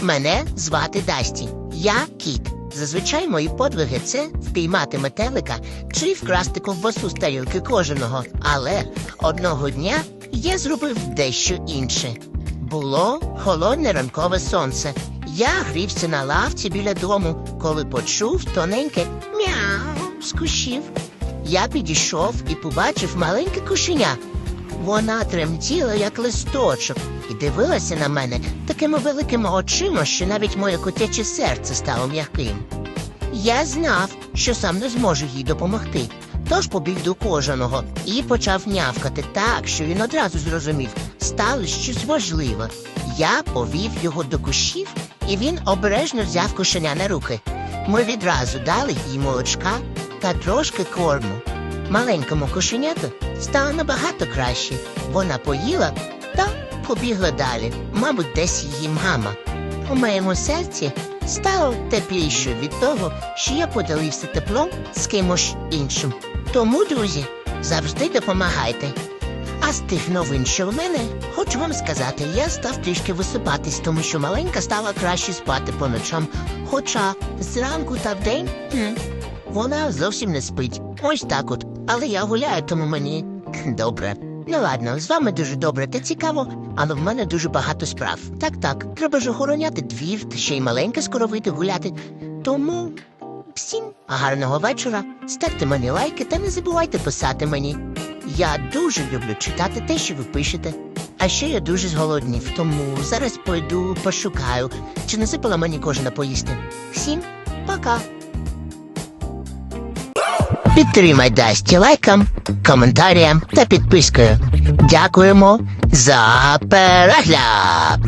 Мене звати Дасті. Я кіт. Зазвичай мої подвиги це впіймати метелика чи вкрасти ковбасу з тарілки кожаного. Але одного дня я зробив дещо інше. Було холодне ранкове сонце. Я грівся на лавці біля дому, коли почув тоненьке мяу з кущів. Я підійшов і побачив маленьке кошеня. Вона тремтіла, як листочок, і дивилася на мене такими великими очима, що навіть моє котяче серце стало м'яким. Я знав, що сам не зможу їй допомогти, тож побіг до кожаного і почав нявкати так, що він одразу зрозумів, стало щось важливе. Я повів його до кущів, і він обережно взяв кошеня на руки. Ми відразу дали їй молочка та трошки корму. Маленькому кошеняту стало набагато краще. Вона поїла та побігла далі, мабуть, десь її мама. У моєму серці стало тепліше від того, що я поділився теплом з кимось іншим. Тому, друзі, завжди допомагайте. А з тих новин, що в мене, хочу вам сказати, я став трішки висипатись, тому що маленька стала краще спати по ночам. Хоча зранку та вдень хм, вона зовсім не спить. Ось так от. Але я гуляю, тому мені добре. Ну ладно, з вами дуже добре та цікаво, але в мене дуже багато справ. Так, так, треба ж охороняти двір, та ще й маленьке скоро вийти гуляти. Тому всім гарного вечора. Ставте мені лайки та не забувайте писати мені. Я дуже люблю читати те, що ви пишете. А ще я дуже зголоднів, тому зараз пойду пошукаю, чи насипала мені кожна поїсти. Всім пока! Підтримай Дасті лайком, коментарям та підпискою. Дякуємо за перегляд!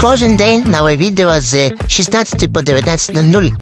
Кожен день нове відео з 16 по 19.00.